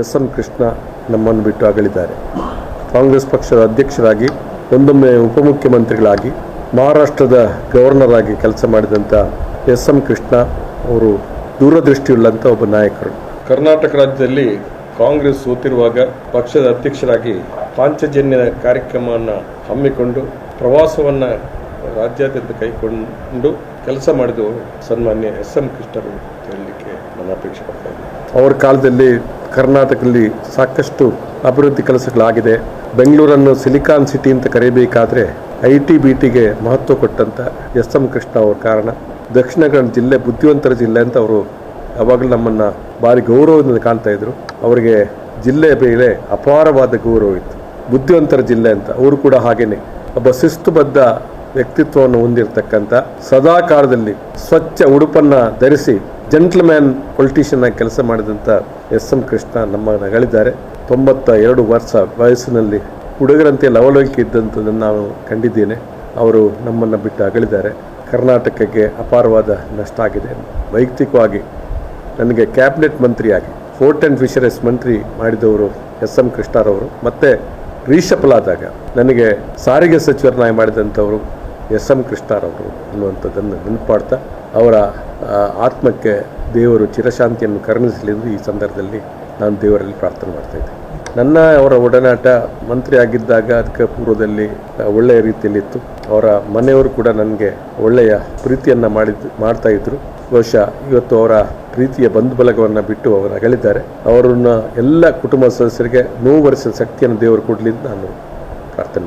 S M Krishna ನಮ್ಮನ್ನು ಬಿಟ್ಟು ಅಗಲಿದ್ದಾರೆ. ಕಾಂಗ್ರೆಸ್ ಪಕ್ಷದ ಅಧ್ಯಕ್ಷರಾಗಿ, ಒಂದೊಮ್ಮೆ ಉಪಮುಖ್ಯಮಂತ್ರಿಗಳಾಗಿ, ಮಹಾರಾಷ್ಟ್ರದ ಗವರ್ನರ್ ಆಗಿ ಕೆಲಸ ಮಾಡಿದಂಥ ಎಸ್ ಎಂ ಕೃಷ್ಣ ಅವರು ದೂರದೃಷ್ಟಿಯುಳ್ಳಂಥ ಒಬ್ಬ ನಾಯಕರು. ಕರ್ನಾಟಕ ರಾಜ್ಯದಲ್ಲಿ ಕಾಂಗ್ರೆಸ್ ಸೋತಿರುವಾಗ ಪಕ್ಷದ ಅಧ್ಯಕ್ಷರಾಗಿ ಪಾಂಚಜನ್ಯ ಕಾರ್ಯಕ್ರಮವನ್ನು ಹಮ್ಮಿಕೊಂಡು ಪ್ರವಾಸವನ್ನು ರಾಜ್ಯಾದ್ಯಂತ ಕೈಗೊಂಡು ಕೆಲಸ ಮಾಡಿದವರು ಸನ್ಮಾನ್ಯ ಎಸ್ ಎಂ ಕೃಷ್ಣರು ಹೇಳಲಿಕ್ಕೆ ನನ್ನ ಅಪೇಕ್ಷೆ ಪಡ್ತಾ ಇದ್ದೀನಿ. ಅವರ ಕಾಲದಲ್ಲಿ ಕರ್ನಾಟಕದಲ್ಲಿ ಸಾಕಷ್ಟು ಅಭಿವೃದ್ಧಿ ಕೆಲಸಗಳಾಗಿದೆ. ಬೆಂಗಳೂರನ್ನು ಸಿಲಿಕಾನ್ ಸಿಟಿ ಅಂತ ಕರೆಯಬೇಕಾದ್ರೆ ಐ ಟಿ ಬಿ ಟಿಗೆ ಮಹತ್ವ ಕೊಟ್ಟಂತ ಎಸ್ ಎಂ ಕೃಷ್ಣ ಅವರ ಕಾರಣ. ದಕ್ಷಿಣ ಕನ್ನಡ ಜಿಲ್ಲೆ ಬುದ್ಧಿವಂತರ ಜಿಲ್ಲೆ ಅಂತ ಅವರು ಯಾವಾಗಲೂ ನಮ್ಮನ್ನು ಭಾರಿ ಗೌರವದಿಂದ ಕಾಣ್ತಾ ಇದ್ರು. ಅವರಿಗೆ ಜಿಲ್ಲೆ ಮೇಲೆ ಅಪಾರವಾದ ಗೌರವ ಇತ್ತು. ಬುದ್ಧಿವಂತರ ಜಿಲ್ಲೆ ಅಂತ. ಅವರು ಕೂಡ ಹಾಗೇನೆ. ಒಬ್ಬ ಶಿಸ್ತುಬದ್ಧ ವ್ಯಕ್ತಿತ್ವವನ್ನು ಹೊಂದಿರತಕ್ಕಂಥ ಸದಾಕಾಲದಲ್ಲಿ ಸ್ವಚ್ಛ ಉಡುಪನ್ನು ಧರಿಸಿ ಜೆಂಟ್ಲ್ಮ್ಯಾನ್ ಪೊಲಿಟಿಷಿಯನ್ ಆಗಿ ಕೆಲಸ ಮಾಡಿದಂಥ ಎಸ್ ಎಂ ಕೃಷ್ಣ ನಮ್ಮ ನಗಳಿದ್ದಾರೆ ತೊಂಬತ್ತ ಎರಡು ವರ್ಷ ವಯಸ್ಸಿನಲ್ಲಿ ಹುಡುಗರಂತೆ ಲವಲವಿಕೆ ಇದ್ದಂಥದ್ದನ್ನು ನಾನು ಕಂಡಿದ್ದೇನೆ. ಅವರು ನಮ್ಮನ್ನು ಬಿಟ್ಟು ಅಗಲಿದ್ದಾರೆ. ಕರ್ನಾಟಕಕ್ಕೆ ಅಪಾರವಾದ ನಷ್ಟ ಆಗಿದೆ. ವೈಯಕ್ತಿಕವಾಗಿ ನನಗೆ ಕ್ಯಾಬಿನೆಟ್ ಮಂತ್ರಿಯಾಗಿ, ಫೋರ್ಟ್ ಆ್ಯಂಡ್ ಫಿಶರೀಸ್ ಮಂತ್ರಿ ಮಾಡಿದವರು ಎಸ್ ಎಂ ಕೃಷ್ಣರವರು, ಮತ್ತು ರೀಶಫಲ್ ಆದಾಗ ನನಗೆ ಸಾರಿಗೆ ಸಚಿವರನ್ನಾಗಿ ಮಾಡಿದಂಥವರು ಎಸ್ ಎಂ ಕೃಷ್ಣರವರು ಅನ್ನುವಂಥದ್ದನ್ನು ನೆನಪಾಡ್ತಾ ಅವರ ಆತ್ಮಕ್ಕೆ ದೇವರು ಚಿರಶಾಂತಿಯನ್ನು ಕರುಣಿಸಲಿ ಎಂದು ಈ ಸಂದರ್ಭದಲ್ಲಿ ನಾನು ದೇವರಲ್ಲಿ ಪ್ರಾರ್ಥನೆ ಮಾಡ್ತಾ ನನ್ನ ಅವರ ಒಡನಾಟ ಮಂತ್ರಿ ಆಗಿದ್ದಾಗ ಅದಕ್ಕೆ ಪೂರ್ವದಲ್ಲಿ ಒಳ್ಳೆಯ ರೀತಿಯಲ್ಲಿತ್ತು. ಅವರ ಮನೆಯವರು ಕೂಡ ನನಗೆ ಒಳ್ಳೆಯ ಪ್ರೀತಿಯನ್ನು ಮಾಡಿದ್ ಇದ್ದರು ಬಹುಶಃ ಇವತ್ತು ಅವರ ಪ್ರೀತಿಯ ಬಂಧು ಬಲಗವನ್ನು ಬಿಟ್ಟು ಅವರು ಅಗಲಿದ್ದಾರೆ ಅವರನ್ನು ಎಲ್ಲ ಕುಟುಂಬ ಸದಸ್ಯರಿಗೆ, ನೋವು ಭರಿಸಿದ ಶಕ್ತಿಯನ್ನು ದೇವರು ಕೊಡಲಿ ನಾನು ಪ್ರಾರ್ಥನೆ